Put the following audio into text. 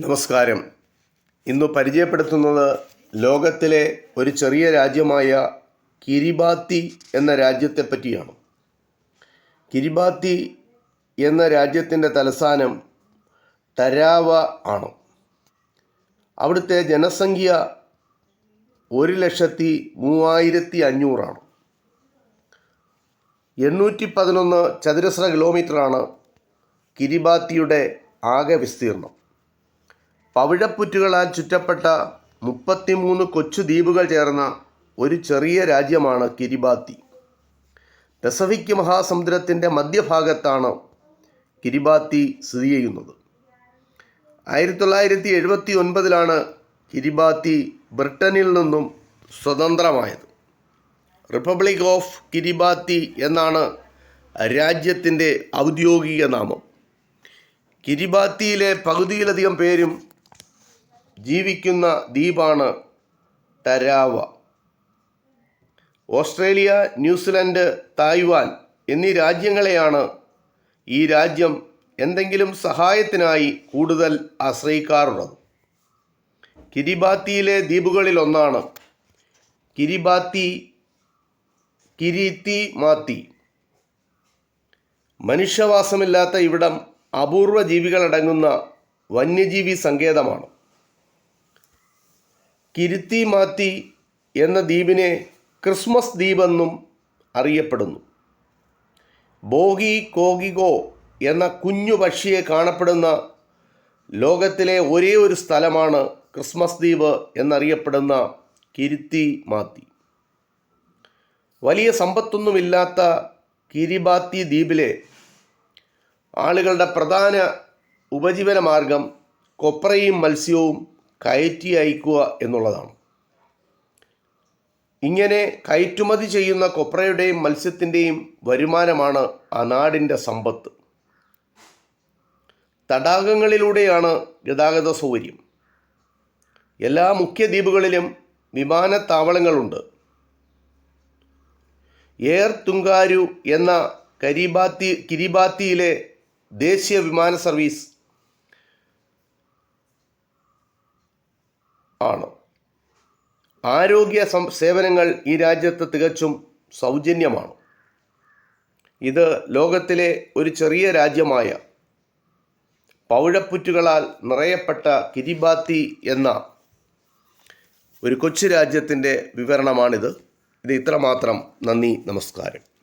നമസ്കാരം. ഇന്ന് പരിചയപ്പെടുത്തുന്നത് ലോകത്തിലെ ഒരു ചെറിയ രാജ്യമായ കിരിബാത്തി എന്ന രാജ്യത്തെ പറ്റിയാണ്. കിരിബാത്തി എന്ന രാജ്യത്തിന്റെ തലസ്ഥാനം തരാവ ആണ്. അവിടുത്തെ ജനസംഖ്യ ഒരു ലക്ഷത്തി മൂവായിരത്തി അഞ്ഞൂറാണ് എണ്ണൂറ്റി പതിനൊന്ന് ചതുരശ്ര കിലോമീറ്ററാണ് കിരിബാത്തിയുടെ ആകെ വിസ്തീർണം പവിഴപ്പുറ്റുകളാൽ ചുറ്റപ്പെട്ട മുപ്പത്തിമൂന്ന് കൊച്ചു ദ്വീപുകൾ ചേർന്ന ഒരു ചെറിയ രാജ്യമാണ് കിരിബാത്തി. പെസഫിക് മഹാസമുദ്രത്തിന്റെ മധ്യഭാഗത്താണ് കിരിബാത്തി സ്ഥിതി ചെയ്യുന്നത്. ആയിരത്തി തൊള്ളായിരത്തി എഴുപത്തി ഒൻപതിലാണ് കിരിബാത്തി ബ്രിട്ടനിൽ നിന്നും സ്വതന്ത്രമായത്. റിപ്പബ്ലിക് ഓഫ് കിരിബാത്തി എന്നാണ് രാജ്യത്തിന്റെ ഔദ്യോഗിക നാമം. കിരിബാത്തിയിലെ പകുതിയിലധികം പേരും ജീവിക്കുന്ന ദ്വീപാണ് Tarawa Australia New Zealand Taiwan എന്നീ രാജ്യങ്ങളെയാണ് ഈ രാജ്യം എന്തെങ്കിലും സഹായത്തിനായി കൂടുതൽ ആശ്രയിക്കാറുള്ളത്. കിരിബാത്തിയിലെ ദ്വീപുകളിൽ ഒന്നാണ് കിരിബാത്തി കിരീത്തി മാത്തി. മനുഷ്യവാസമില്ലാത്ത ഇവിടം അപൂർവ ജീവികളടങ്ങുന്ന വന്യജീവി സങ്കേതമാണ്. കിരുത്തി മാത്തി എന്ന ദ്വീപിനെ ക്രിസ്മസ് ദ്വീപെന്നും അറിയപ്പെടുന്നു. ബോഗി കോഗിഗോ എന്ന കുഞ്ഞു പക്ഷിയെ കാണപ്പെടുന്ന ലോകത്തിലെ ഒരേ ഒരു സ്ഥലമാണ് ക്രിസ്മസ് ദ്വീപ് എന്നറിയപ്പെടുന്ന കിരുത്തി മാത്തി. വലിയ സമ്പത്തൊന്നുമില്ലാത്ത കിരിബാത്തി ദ്വീപിലെ ആളുകളുടെ പ്രധാന ഉപജീവന മാർഗം കൊപ്രയും മത്സ്യവും കയറ്റി അയക്കുക എന്നുള്ളതാണ്. ഇങ്ങനെ കയറ്റുമതി ചെയ്യുന്ന കൊപ്രയുടെയും മത്സ്യത്തിന്റെയും വരുമാനമാണ് ആ സമ്പത്ത്. തടാകങ്ങളിലൂടെയാണ് ഗതാഗത സൗകര്യം. എല്ലാ മുഖ്യ ദ്വീപുകളിലും വിമാനത്താവളങ്ങളുണ്ട്. എയർ തുങ്കാരു എന്ന കരിബാത്തി കിരിബാത്തിയിലെ ദേശീയ വിമാന സർവീസ് ആണ്. ആരോഗ്യ സേവനങ്ങൾ ഈ രാജ്യത്ത് തികച്ചും സൗജന്യമാണ്. ഇത് ലോകത്തിലെ ഒരു ചെറിയ രാജ്യമായ പൗഴപ്പുറ്റുകളാൽ നിറയപ്പെട്ട കിരിബാത്തി എന്ന ഒരു കൊച്ചു രാജ്യത്തിന്റെ വിവരണമാണിത്. ഇത് ഇത്രമാത്രം. നന്ദി നമസ്കാരം.